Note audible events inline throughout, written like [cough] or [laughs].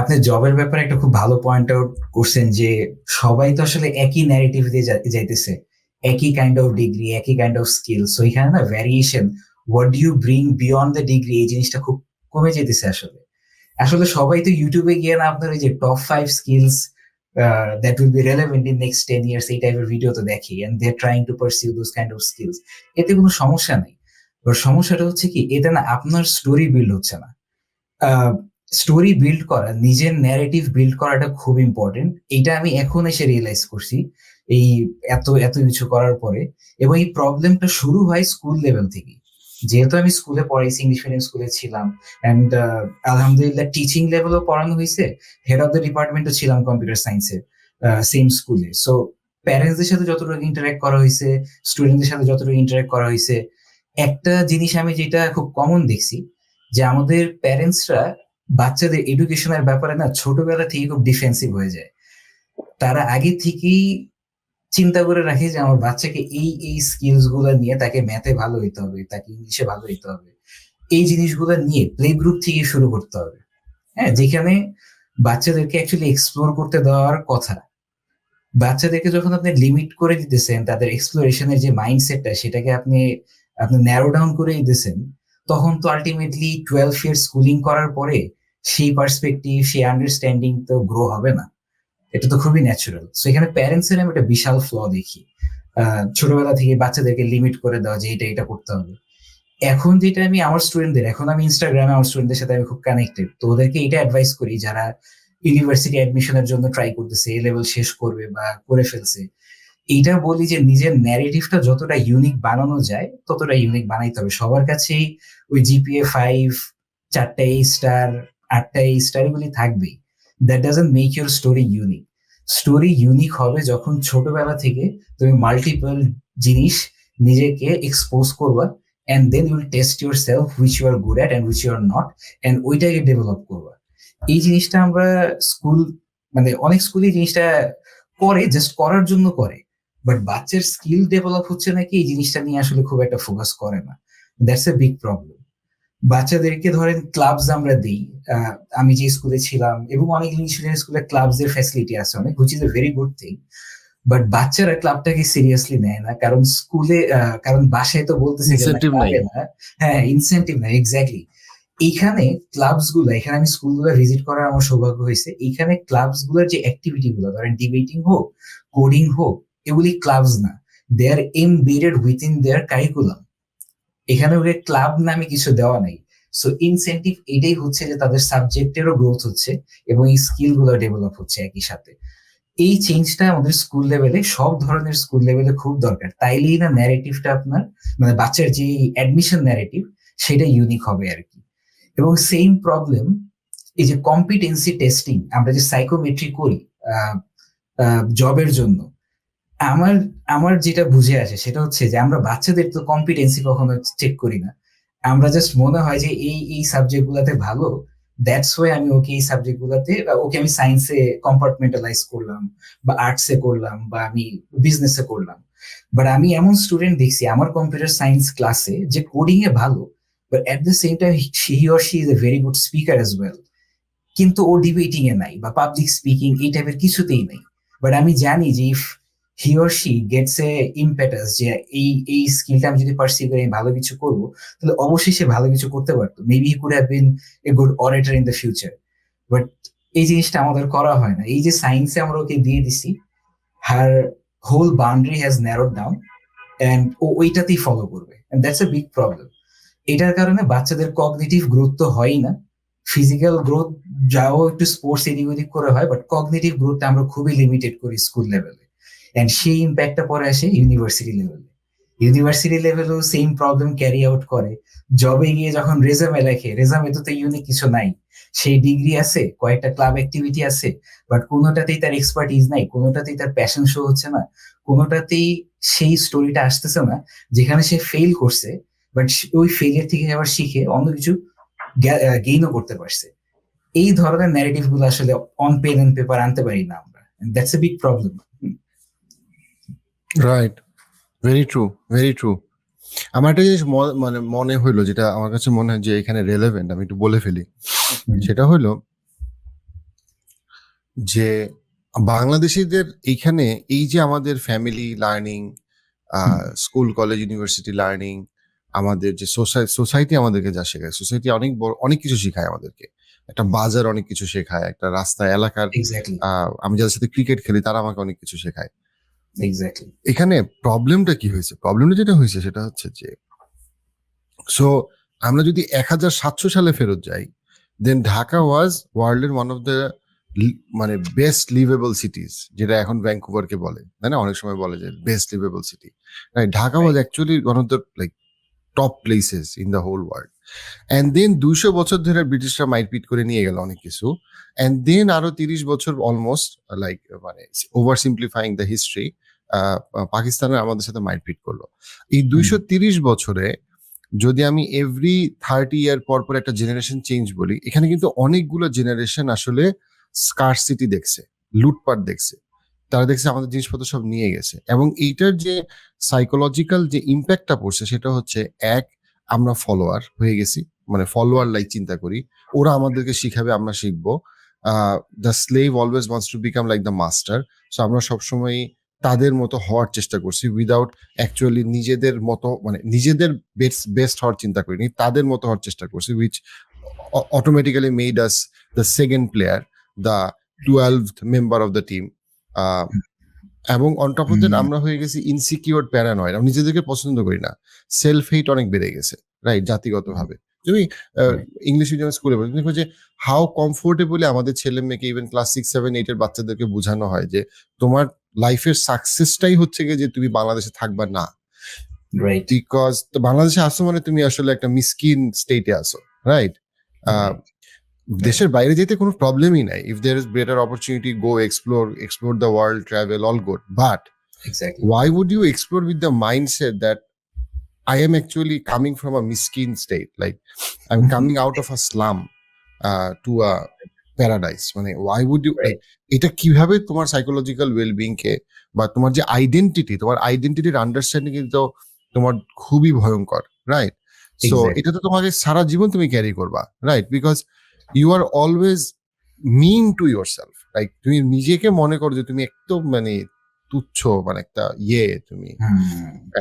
আপনি জবের ব্যাপারে একটা খুব ভালো পয়েন্ট আউট করছেন যে সবাই তো আসলে একই ন্যারেটিভ দিয়ে যাইতেছে। একই কাইন্ড অফ ডিগ্রি একই কাইন্ড অফ স্কিল সো এখানে না variation what do you bring beyond the degree এই জিনিসটা খুব কমে যেতেছে আসলে। আসলে সবাই তো ইউটিউবে গিয়ে না আপনার এই যে top five skills that will be relevant in next ten years এই টাইপের ভিডিও তো দেখি। And they trying to pursue those kind of skills এতে কোনো সমস্যা নেই। সমস্যাটা হচ্ছে কি এটা না আপনার স্টোরি বিল্ড হচ্ছে না। স্টোরি বিল্ড করা, নিজের ন্যারেটিভ বিল্ড করাটা খুব ইম্পর্টেন্ট এটা আমি এখন এসে রিয়েলাইজ করছি, এই এত এত কিছু করার পরে। এবং এই প্রবলেমটা শুরু হয় স্কুল লেভেল থেকে যেহেতু আমি স্কুলে পড়াইছি ইংলিশ মিডিয়াম স্কুলে ছিলাম অ্যান্ড আলহামদুলিল্লাহ টিচিং লেভেলও পড়ানো হয়েছে হেড অফ দ্য ডিপার্টমেন্টও ছিলাম কম্পিউটার সায়েন্সের সেম স্কুলে সো প্যারেন্টসদের সাথে যতটুকু ইন্টারাক্ট করা হয়েছে স্টুডেন্টদের সাথে যতটুকু ইন্টারাক্ট করা হয়েছে একটা জিনিস আমি যেটা খুব কমন দেখছি, যে আমাদের প্যারেন্টসরা বাচ্চাদের এডুকেশনের ব্যাপারে না ছোটবেলা থেকে খুব ডিফেন্সিভ হয়ে যায়। তারা আগে থেকেই চিন্তা করে রাখে যে আমার বাচ্চাকে এই এই স্কিলসগুলো নিয়ে তাকে ম্যাথে ভালো হইতে হবে, তাকে ইংলিশে ভালো হইতে হবে। এই জিনিসগুলো নিয়ে প্লে গ্রুপ থেকে শুরু করতে হবে। হ্যাঁ যেখানে বাচ্চাদেরকে অ্যাকচুয়ালি এক্সপ্লোর করতে দেওয়ার কথা। বাচ্চাদেরকে যখন আপনি লিমিট করে দিতেছেন, তাদের এক্সপ্লোরেশনের যে মাইন্ডসেটটা সেটাকে আপনি আপনি ন্যারো ডাউন করে দিতেছেন তখন তো আলটিমেটলি টুয়েলভ ইয়ার স্কুলিং করার পরে সেই পার্সপেক্টিভ সেই আন্ডারস্ট্যান্ডিং তো গ্রো হবে না। এটা তো খুবই ন্যাচুরাল সো এখানে প্যারেন্টস এর আমি একটা বিশাল ফ্ল দেখি। ছোটবেলা থেকে বাচ্চাদেরকে লিমিট করে দেওয়া যে এটা এটা করতে হবে। এখন যেটা আমি, আমার স্টুডেন্টদের এখন আমি ইনস্টাগ্রামে আমার স্টুডেন্টদের সাথে আমি খুব কানেক্টেড তো ওদেরকে এটা অ্যাডভাইস করি, যারা ইউনিভার্সিটি অ্যাডমিশনের জন্য ট্রাই করতেছে এ লেভেল শেষ করবে বা করে ফেলছে, এইটা বলি যে নিজের ন্যারেটিভটা যতটা ইউনিক বানানো যায়, ততটা ইউনিক বানাইতে হবে। সবার কাছেই ওই জিপিএ ফাইভ চারটে স্টার আটটা এই স্টার এগুলি থাকবেই। That doesn't make your story unique story unique হবে যখন ছোটবেলা থেকে তুমি মাল্টিপল জিনিস নিজেকে এক্সপোজ করবা and then you'll test yourself which you are good at and which you are not and ওইটাকে ডেভেলপ করবা। এই জিনিসটা আমরা স্কুল মানে অনেক স্কুলে জিনিসটা করে জাস্ট করার জন্য করে। বাট বাচ্চার স্কিল ডেভেলপ হচ্ছে নাকি এই জিনিসটা নিয়ে আসলে খুব একটা ফোকাস করে না। দ্যাটস এ বিগ প্রবলেম বাচ্চাদেরকে ধরেন ক্লাবস আমরা দিই আমি যে স্কুলে ছিলাম এবং অনেক ইংলিশ মিডিয়াম স্কুলে ক্লাবস এর ফ্যাসিলিটি আছে অনেক which is a very good thing but বাচ্চারা ক্লাবটাকে সিরিয়াসলি নেয় না কারণ স্কুলে কারণ বাসায় তো বলতেছে। হ্যাঁ ইনসেন্টিভ নাই এক্স্যাক্টলি এইখানে ক্লাবসগুলো এখানে আমি স্কুলগুলো ভিজিট করার আমার সৌভাগ্য হয়েছে এখানে ক্লাবসগুলোর যে অ্যাক্টিভিটি গুলো ধরেন ডিবেটিং হোক কোডিং হোক এগুলি ক্লাবস না they are embedded within their curriculum এখানে ওকে ক্লাব নামে কিছু দেওয়া নাই। সো ইনসেন্টিভ এটাই হচ্ছে যে তাদের সাবজেক্টেরও গ্রোথ হচ্ছে এবং এই স্কিলগুলো ডেভেলপ হচ্ছে একই সাথে। এই চেঞ্জটা আমাদের স্কুল লেভেলে সব ধরনের স্কুল লেভেলে খুব দরকার। তাইলেই না ন্যারেটিভটা আপনার মানে বাচ্চার যে অ্যাডমিশন ন্যারেটিভ সেটা ইউনিক হবে আর কি। এবং সেম প্রবলেম এই যে কম্পিটেন্সি টেস্টিং আমরা যে সাইকোমেট্রি করি জবের জন্য আমার আমার যেটা বুঝে আসে সেটা হচ্ছে যে আমরা বাচ্চাদের তো কম্পিটেন্সি কখনো চেক করি না। আমরা জাস্ট মনে হয় যে এই এই সাবজেক্ট গুলাতে ভালো দ্যাটস ওয়ে আমি ওকে এই সাবজেক্ট গুলাতে ওকে আমি সায়েন্সে কম্পার্টমেন্টালাইজ করলাম বা আর্টসে করলাম বা আমি বিজনেসে করলাম। বাট আমি এমন স্টুডেন্ট দেখছি, আমার কম্পিউটার সায়েন্স ক্লাসে যে কোডিং এ ভালো but at the same time he or she is a very good speaker as well কিন্তু ও ডিবেটিং এ নাই বা পাবলিক স্পিকিং এই টাইপের কিছুতেই নাই। বাট আমি জানি যে if he or she gets a impetus যে এই এই স্কিলটা আমি যদি পার্সিউ করে, আমি ভালো কিছু করব, তাহলে অবশ্যই সে ভালো কিছু করতে পারতো। Maybe he could have been a good orator in the future but এই জিনিসটা আমাদের করা হয় না। এই যে সায়েন্সে আমরা ওকে দিয়ে দিছি her whole boundary has narrowed down and ও ওইটাতেই ফলো করবে। দ্যাটস এ বিগ প্রবলেম এটার কারণে বাচ্চাদের কগনিটিভ গ্রোথ তো হয়ই না। ফিজিক্যাল গ্রোথ যাও একটু স্পোর্টস এদিক ওদিক করে হয় বাট কগনিটিভ গ্রোথটা আমরা খুবই লিমিটেড করি স্কুল লেভেলে অ্যান্ড সেই ইম্প্যাক্টটা পরে আসে ইউনিভার্সিটি লেভেলে ইউনিভার্সিটি লেভেলেও সেম প্রবলেম ক্যারি আউট করে। জবে গিয়ে যখন রেজামে লেখে রেজামে তো ইউনিক কিছু নাই। সেই ডিগ্রি আছে, কয়েকটা ক্লাব অ্যাক্টিভিটি আছে বাট কোনোটাতেই তার এক্সপার্টিজ নাই, কোনোটাতেই তার প্যাশন শো হচ্ছে না, কোনোটাতেই সেই স্টোরিটা আসতেছে না, যেখানে সে ফেল করছে বাট ওই ফেলের থেকে আবার শিখে অন্য কিছু গেইনও করতে পারছে। এই ধরনের ন্যারেটিভগুলো আসলে অন পেন পেপার আনতে পারি না আমরা that's a big problem right very true very true আমার একটা জিনিস মানে মনে হইল যেটা আমার কাছে মনে হয় যে এখানে রেলেভেন্ট আমি একটু বলে ফেলি। সেটা হইল যে বাংলাদেশিদের এইখানে এই যে আমাদের family learning school college university learning আমাদের যে সোসাইটি আমাদেরকে যা শেখায় সোসাইটি অনেক বড় অনেক কিছু শেখায় আমাদেরকে। একটা বাজার অনেক কিছু শেখায় একটা রাস্তা এলাকার আমি যাদের সাথে ক্রিকেট খেলি তারা আমাকে অনেক কিছু শেখায়। এক্স্যাক্টলি এখানে প্রবলেমটা কি হয়েছে? প্রবলেমটা যেটা হয়েছে সেটা হচ্ছে যে সো আমরা যদি এক হাজার সাতশো সালে ফেরত যাই দেন ঢাকা ওয়াজ ওয়ার্ল্ডের ওয়ান অফ দ্য মানে বেস্ট লিভেবল সিটিস যেটা এখন ভ্যাঙ্কুভারকে বলে। তাই না? অনেক সময় বলে যে best livable city Dhaka was actually one of the like top places in the whole world and then দুইশো বছর ধরে ব্রিটিশরা মাইটপিট করে নিয়ে গেল অনেক কিছু। অ্যান্ড দেন আরও তিরিশ বছর অলমোস্ট লাইক মানে ওভার সিম্পলিফাইং দ্য হিস্ট্রি পাকিস্তানের আমাদের সাথে মারপিট করল। এই দুইশো তিরিশ বছরে যদি আমি এভরি থার্টি ইয়ার পর পর একটা জেনারেশন চেঞ্জ বলি এখানে কিন্তু অনেকগুলো জেনারেশন আসলে স্কারসিটি দেখছে লুটপাট দেখছে। তারা দেখছে আমাদের জিনিসপত্র সব নিয়ে গেছে। এবং এইটার যে সাইকোলজিক্যাল যে ইম্প্যাক্টটা পড়ছে সেটা হচ্ছে, এক, আমরা ফলোয়ার হয়ে গেছি মানে ফলোয়ার লাইক চিন্তা করি, ওরা আমাদেরকে শিখাবে, আমরা শিখব। The slave always wants to become like the master so আমরা সবসময় তাদের মতো হওয়ার চেষ্টা করছি উইদাউট অ্যাকচুয়ালি নিজেদের মতো মানে নিজেদের বেস্ট বেস্ট হওয়ার চিন্তা করিনি, তাদের মতো হওয়ার চেষ্টা করছি which automatically made us the second player the twelve member of the team এবং অন টপ অফ দ্যাট আমরা হয়ে গেছি ইনসিকিউর প্যারানয়েড আমরা নিজেদেরকে পছন্দ করি না। সেলফ হেট অনেক বেড়ে গেছে রাইট জাতিগতভাবে। তুমি ইংলিশ মিডিয়াম স্কুলে বলি দেখো যে হাউ কমফোর্টেবলি আমাদের ছেলে মেয়েকে ইভেন ক্লাস সিক্স সেভেন এইটের বাচ্চাদেরকে বোঝানো হয় যে তোমার লাইফের সাকসেসটাই হচ্ছে গিয়ে যে তুমি বাংলাদেশে থাকবা না। বিকজ বাংলাদেশে আসো মানে তুমি আসলে একটা মিসকিন স্টেটে আসো রাইট দেশের বাইরে যেতে কোনো প্রবলেমই নাই। If there is better opportunity go explore explore the world travel all good but exactly why would you explore with the mindset that I am actually coming from a miskin state? Like I'm Mhm. [laughs] coming out of a slum uh, to a paradise. মানে would you like, এটা কীভাবে তোমার psychological wellbeing কে বা তোমার যে identity তোমার আইডেন্টিটির understanding কিন্তু তোমার খুবই ভয়ঙ্কর রাইট সো এটা তো তোমাকে সারা জীবন তুমি ক্যারি করবা right because you are always mean to yourself like তুমি নিজেকে মনে করো যে তুমি একদম মানে তুচ্ছ মানে একটা ইয়ে তুমি।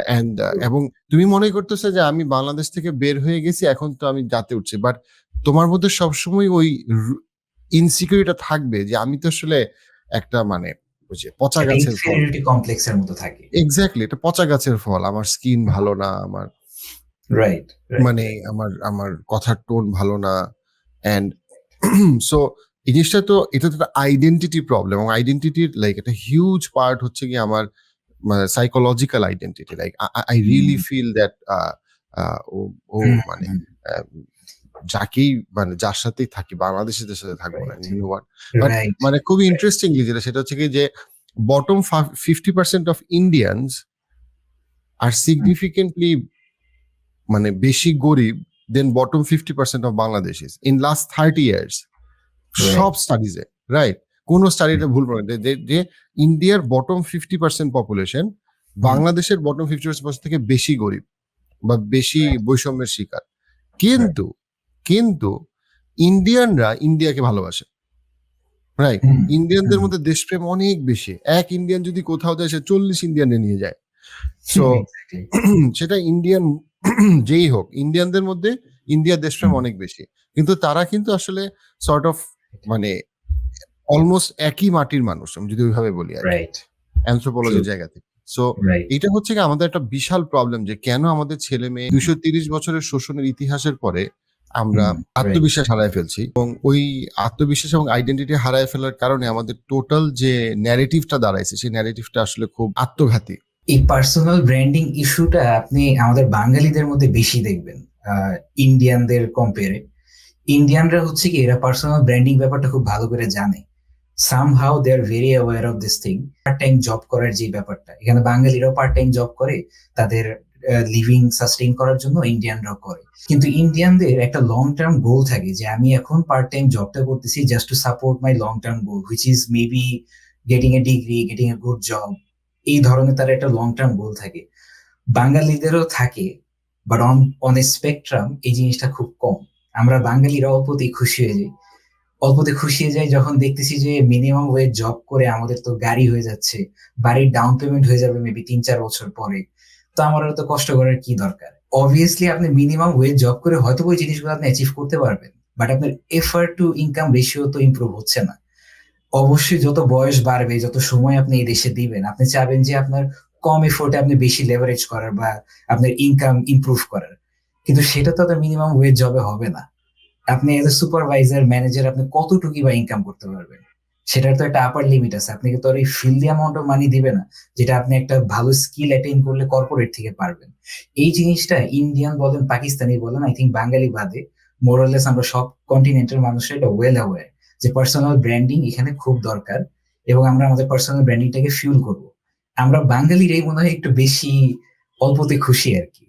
অ্যান্ড এবং তুমি মনে করতেছো যে আমি বাংলাদেশ থেকে বের হয়ে গেছি এখন তো আমি যাতে উঠছি। বাট তোমার মধ্যে সবসময় ওই ইনসিকিউরিটা থাকবে যে আমি তো আসলে একটা মানে যে পচা গাছের ফল। কমপ্লেক্সের মতো থাকে। এক্স্যাক্টলি এটা পচা গাছের ফল। আমার স্কিন ভালো না আমার রাইট মানে আমার আমার কথার টোন ভালো না। অ্যান্ড সো [clears throat] এই জিনিসটা তো এটা তো একটা আইডেন্টিটি প্রবলেম এবং আইডেন্টিটির লাইক একটা হিউজ পার্ট হচ্ছে কি আমার psychological identity like I really feel that ও মানে যাকেই মানে যার সাথেই থাকি বাংলাদেশিদের সাথে থাকব না মানে খুবই ইন্টারেস্টিংলি যেটা সেটা হচ্ছে কি যে bottom fifty percent of Indians are significantly মানে বেশি গরিব than bottom fifty percent of Bangladeshis in last thirty years সব স্টাডিজে রাইট কোন স্টাডিতে ভুল যে- যে ইন্ডিয়ার বটম ফিফটি পার্সেন্ট পপুলেশন বাংলাদেশের বটম ফিফটি পার্সেন্ট থেকে বেশি গরিব বা বেশি বৈষম্যের শিকার। কিন্তু কিন্তু ইন্ডিয়ানরা ইন্ডিয়াকে ভালোবাসে রাইট ইন্ডিয়ানদের মধ্যে দেশপ্রেম অনেক বেশি। এক ইন্ডিয়ান যদি কোথাও যায় সে চল্লিশ ইন্ডিয়ানে নিয়ে যায়। সো [laughs] [clears throat] সেটা ইন্ডিয়ান [clears throat] যেই হোক ইন্ডিয়ানদের মধ্যে ইন্ডিয়ার দেশপ্রেম। অনেক বেশি। কিন্তু তারা কিন্তু আসলে সর্ট অফ মানে অলমোস্ট একই মাটির মানুষ আমি যদি ওইভাবে বলি আর অ্যান্থ্রোপোলজির. জায়গা থেকে। সো এটা হচ্ছে কি আমাদের একটা বিশাল প্রবলেম যে কেন আমাদের ছেলে মেয়ে দুশো তিরিশ বছরের শোষণের ইতিহাসের পরে আমরা আত্মবিশ্বাস হারায় ফেলছি এবং ওই আত্মবিশ্বাস এবং আইডেন্টিটি হারায় ফেলার কারণে আমাদের টোটাল যে ন্যারেটিভটা দাঁড়াইছে সেই ন্যারেটিভটা আসলে খুব আত্মঘাতী। এই পার্সোনাল ব্র্যান্ডিং ইস্যুটা আপনি আমাদের বাঙালিদের মধ্যে বেশি দেখবেন ইন্ডিয়ানদের কম্পেয়ারে ইন্ডিয়ানরা হচ্ছে কি, এরা পার্সোনাল ব্র্যান্ডিং ব্যাপারটা খুব ভালো করে জানে। Somehow they are very aware of this thing part time job করার যে ব্যাপারটা, এখানে বাঙালিরাও পার্ট টাইম জব করে, তাদের লিভিং সাস্টেইন করার জন্য ইন্ডিয়ানরাও করে। কিন্তু ইন্ডিয়ানদের একটা লং টার্ম গোল থাকে যে, আমি এখন পার্ট টাইম জবটা করতেছি just to support my long term goal which is maybe getting a degree getting a good job এই ধরনের তার একটা লং টার্ম গোল থাকে। বাঙালিদেরও থাকে বাট অন অন স্পেকট্রাম এই জিনিসটা খুব কম। আমরা বাঙালিরা অল্পতেই খুশি হয়ে যাই। অল্পতে খুশি হয়ে যাই যখন দেখতেছি যে মিনিমাম ওয়েজ জব করে আমাদের তো গাড়ি হয়ে যাচ্ছে, বাড়ির ডাউন পেমেন্ট হয়ে যাবে মেবি তিন চার বছর পরে। তো আমার তো কষ্ট করার কি দরকার? অবভিয়াসলি আপনি মিনিমাম ওয়েজ জব করে হয়তো ওই জিনিসগুলো আপনি অ্যাচিভ করতে পারবেন বাট আপনার এফার্ট টু ইনকাম রেশিও তো ইমপ্রুভ হচ্ছে না। অবশ্যই যত বয়স বাড়বে, যত সময় আপনি এই দেশে দিবেন, আপনি চাবেন যে আপনার কম এফোর্টে আপনি বেশি লেভারেজ করার বা আপনার ইনকাম ইমপ্রুভ করার। কিন্তু সেটা তো আপনার মিনিমাম ওয়েজ জবে হবে না। আপনি এজ এ সুপারভাইজার ম্যানেজার আপনি কতটুকু বা ইনকাম করতে পারবেন? সেটার তো একটা আপার লিমিট আছে। আপনি তো আর এই ফিল্ডি অ্যামাউন্ট অফ মানি দিবে না, যেটা আপনি একটা ভালো স্কিল অ্যাটেইন করলে কর্পোরেট থেকে পারবেন? এই জিনিসটা ইন্ডিয়ান বলেন পাকিস্তানি বলেন আই থিঙ্ক বাঙালি বাদে মোরালেস আমরা সব কন্টিনেন্টের মানুষের এটা ওয়েল অ্যাওয়ার যে পার্সোনাল ব্র্যান্ডিং এখানে খুব দরকার এবং আমরা আমাদের পার্সোনাল ব্র্যান্ডিংটাকে ফিউল করব। আমরা বাঙালির এই মনে হয় একটু বেশি অল্পতে খুশি আর কি।